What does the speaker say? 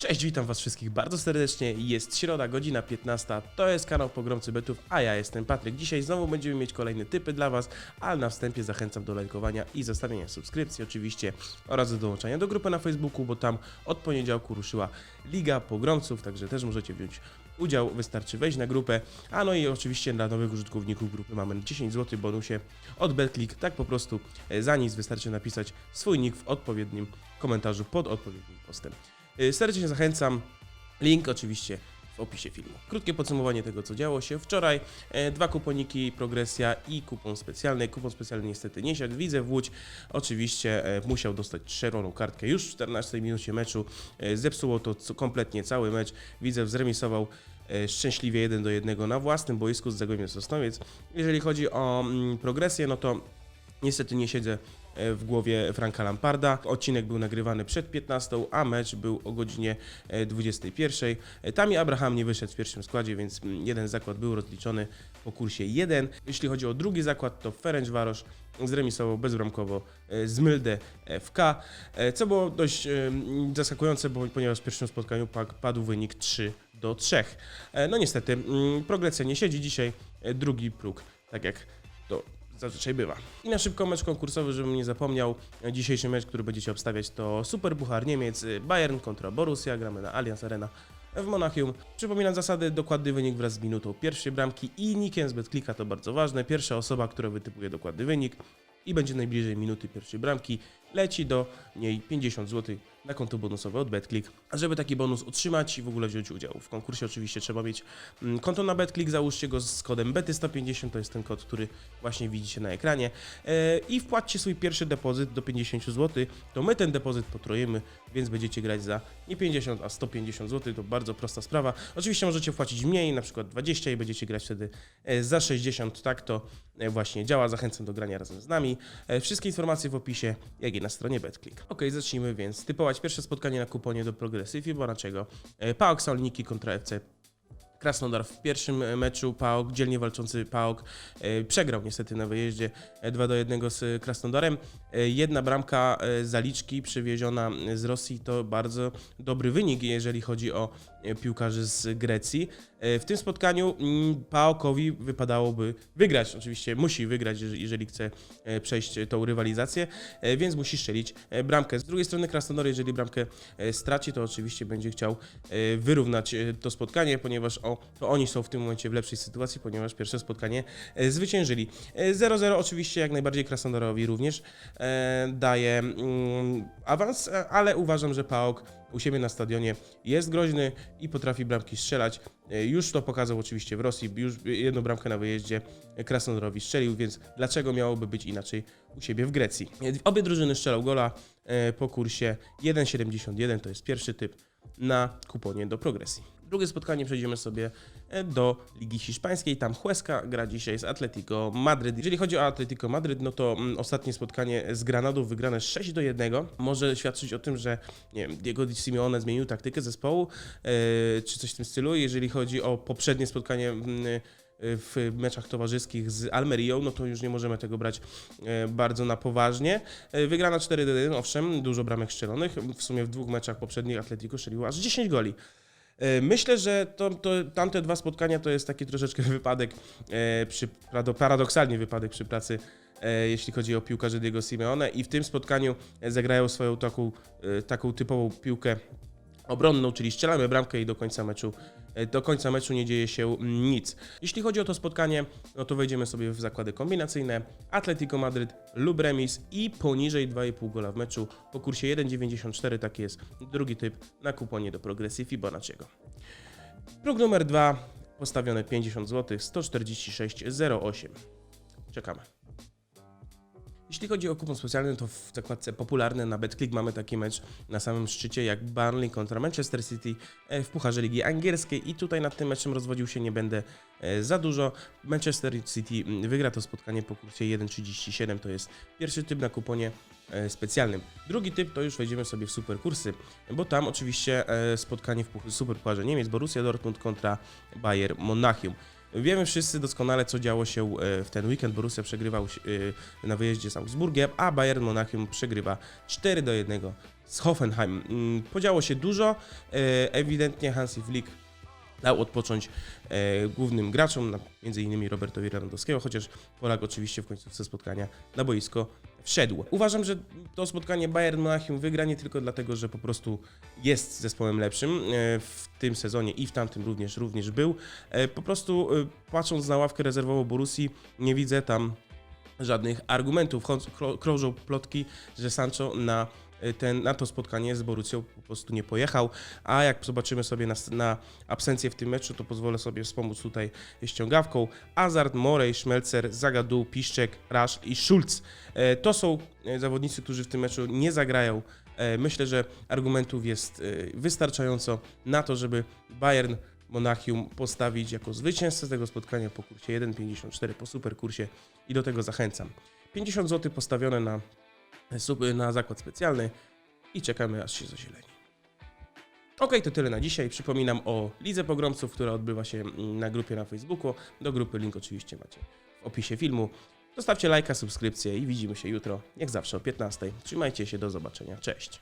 Cześć, witam was wszystkich bardzo serdecznie. Jest środa, godzina 15. To jest kanał Pogromcy Betów, a ja jestem Patryk. Dzisiaj znowu będziemy mieć kolejne typy dla was, ale na wstępie zachęcam do lajkowania i zostawienia subskrypcji oczywiście oraz do dołączania do grupy na Facebooku, bo tam od poniedziałku ruszyła Liga Pogromców, także też możecie wziąć udział, wystarczy wejść na grupę. A no i oczywiście dla nowych użytkowników grupy mamy 10 zł bonusie od BetClick, tak po prostu e, za nic wystarczy napisać swój nick w odpowiednim komentarzu pod odpowiednim postem. Y, Serdecznie zachęcam. Link oczywiście w opisie filmu. Krótkie podsumowanie tego, co działo się wczoraj. E, Dwa kuponiki, progresja i kupon specjalny. Kupon specjalny niestety nie siadł. Widzę w Łódź oczywiście e, musiał dostać czerwoną kartkę już w 14 minucie meczu. E, Zepsuło to kompletnie cały mecz. Widzę zremisował szczęśliwie 1 do 1 na własnym boisku z Zagłębiem Sosnowiec. Jeżeli chodzi o mm, progresję, no to Niestety nie siedzę w głowie Franka Lamparda. Odcinek był nagrywany przed 15, a mecz był o godzinie e, 21. E, Tami Abraham nie wyszedł w pierwszym składzie, więc jeden zakład był rozliczony po kursie 1. Jeśli chodzi o drugi zakład, to Ferenc Warosz zremisował bezbramkowo e, z Myldę FK, e, co było dość e, zaskakujące, bo, ponieważ w pierwszym spotkaniu padł wynik 3 do 3. E, No niestety, mm, progresja nie siedzi dzisiaj, e, drugi próg, tak jak to zazwyczaj bywa. I na szybko mecz konkursowy, żebym nie zapomniał, dzisiejszy mecz, który będziecie obstawiać to Super Puchar Niemiec, Bayern kontra Borussia, gramy na Allianz Arena w Monachium. Przypominam zasady, dokładny wynik wraz z minutą pierwszej bramki i nikiem z BetClicka, to bardzo ważne. Pierwsza osoba, która wytypuje dokładny wynik i będzie najbliżej minuty pierwszej bramki, leci do niej 50 zł na konto bonusowe od BetClick. A żeby taki bonus otrzymać i w ogóle wziąć udział w konkursie, oczywiście trzeba mieć mm, konto na BetClick, załóżcie go z kodem BETY150, to jest ten kod, który właśnie widzicie na ekranie. E, i wpłaccie swój pierwszy depozyt do 50 zł, to my ten depozyt potrojemy, więc będziecie grać za nie 50, a 150 zł, to bardzo prosta sprawa. Oczywiście możecie wpłacić mniej, na przykład 20 i będziecie grać wtedy e, za 60, tak to e, właśnie działa, zachęcam do grania razem z nami. Wszystkie informacje w opisie, jak i na stronie BetClick. Ok, zacznijmy więc typować pierwsze spotkanie na kuponie do Progresy Fibonacciego. E, PAOK Saloniki kontra FC Krasnodar w pierwszym e, meczu PAOK, dzielnie walczący PAOK, e, przegrał niestety na wyjeździe e, 2 do 1 z Krasnodarem. Jedna bramka zaliczki przywieziona z Rosji to bardzo dobry wynik, jeżeli chodzi o piłkarzy z Grecji. E, W tym spotkaniu mm, PAOKowi wypadałoby wygrać, oczywiście musi wygrać, jeżeli- chce e, przejść tą rywalizację, e, więc musi strzelić e, bramkę. Z drugiej strony Krasnodar, jeżeli bramkę e, straci, to oczywiście będzie chciał e, wyrównać e, to spotkanie, ponieważ o, to oni są w tym momencie w lepszej sytuacji, ponieważ pierwsze spotkanie e, zwyciężyli. E, 0-0 oczywiście jak najbardziej Krasnodarowi również e, daje mm, awans, e, ale uważam, że PAOK u siebie na stadionie jest groźny i potrafi bramki strzelać. E, Już to pokazał oczywiście w Rosji, już jedną bramkę na wyjeździe Krasnodarowi strzelił, więc dlaczego miałoby być inaczej u siebie w Grecji? E, Obie drużyny strzelał gola e, po kursie 1,71, to jest pierwszy typ na kuponie do progresji. Drugie spotkanie przejdziemy sobie e, do Ligi Hiszpańskiej. Tam Huesca gra dzisiaj z Atletico Madryt. Jeżeli chodzi o Atletico Madryt, no to mm, ostatnie spotkanie z Granadą wygrane 6 do 1 może świadczyć o tym, że nie wiem, Diego Di Simeone zmienił taktykę zespołu, e, czy coś w tym stylu. Jeżeli chodzi o poprzednie spotkanie mm, e, w meczach towarzyskich z Almerią, no to już nie możemy tego brać bardzo na poważnie. Wygrana 4 do 1, owszem, dużo bramek strzelonych. W sumie w dwóch meczach poprzednich Atletico strzeliło aż 10 goli. E, Myślę, że to, to, tamte dwa spotkania to jest taki troszeczkę wypadek, e, przy, parado- paradoksalnie wypadek przy pracy, e, jeśli chodzi o piłkarzy Diego Simeone i w tym spotkaniu zagrają swoją taką, taką typową piłkę obronną, czyli strzelamy bramkę i do końca meczu e, do końca meczu nie dzieje się mm, nic. Jeśli chodzi o to spotkanie, no to wejdziemy sobie w zakłady kombinacyjne. Atletico Madryt lub remis i poniżej 2,5 gola w meczu po kursie 1,94, taki jest drugi typ na kuponie do progresji Fibonacciego. Próg numer 2, postawione 50 zł, 146,08. Czekamy. Jeśli chodzi o kupon specjalny, to w zakładce popularne na BetClick mamy taki mecz na samym szczycie jak Burnley kontra Manchester City e, w Pucharze Ligi Angielskiej i tutaj nad tym meczem rozwodził się nie będę e, za dużo. Manchester City mm, wygra to spotkanie po kursie 1,37, to jest pierwszy typ na kuponie e, specjalnym. Drugi typ to już wejdziemy sobie w super kursy, bo tam oczywiście spotkanie w Puch- Super Pucharze Niemiec, Borussia Dortmund kontra Bayern Monachium. Wiemy wszyscy doskonale, co działo się e, w ten weekend. Borussia przegrywał e, na wyjeździe z Augsburgiem, a Bayern Monachium przegrywa 4 do 1 z Hoffenheim. Mm, Podziało się dużo. E, Ewidentnie Hansi Flick dał odpocząć głównym graczom, na- między innymi Robertowi Lewandowskiego, chociaż Polak oczywiście w końcówce spotkania na boisko wszedł. Uważam, że to spotkanie Bayern Monachium wygra nie tylko dlatego, że po prostu jest zespołem lepszym e, w tym sezonie i w tamtym również, również był. E, Po prostu e, patrząc na ławkę rezerwową Borussii nie widzę tam żadnych argumentów. Krążą plotki, że Sancho na, ten, na to spotkanie z Borussią po prostu nie pojechał, a jak zobaczymy sobie na, na absencję w tym meczu, to pozwolę sobie wspomóc tutaj ściągawką. Azard, Morej, Szmelcer, Zagadou, Piszczek, Rasz i Schulz. E, To są e, zawodnicy, którzy w tym meczu nie zagrają. E, Myślę, że argumentów jest wystarczająco na to, żeby Bayern Monachium postawić jako zwycięzcę tego spotkania po kursie 1,54 po super kursie i do tego zachęcam. 50 zł postawione na, sup- na zakład specjalny i czekamy aż się zazieleni. Ok, to tyle na dzisiaj. Przypominam o Lidze Pogromców, która odbywa się mm, na grupie na Facebooku. Do grupy link oczywiście macie w opisie filmu. Zostawcie lajka, subskrypcję i widzimy się jutro, jak zawsze o 15. Trzymajcie się, do zobaczenia. Cześć.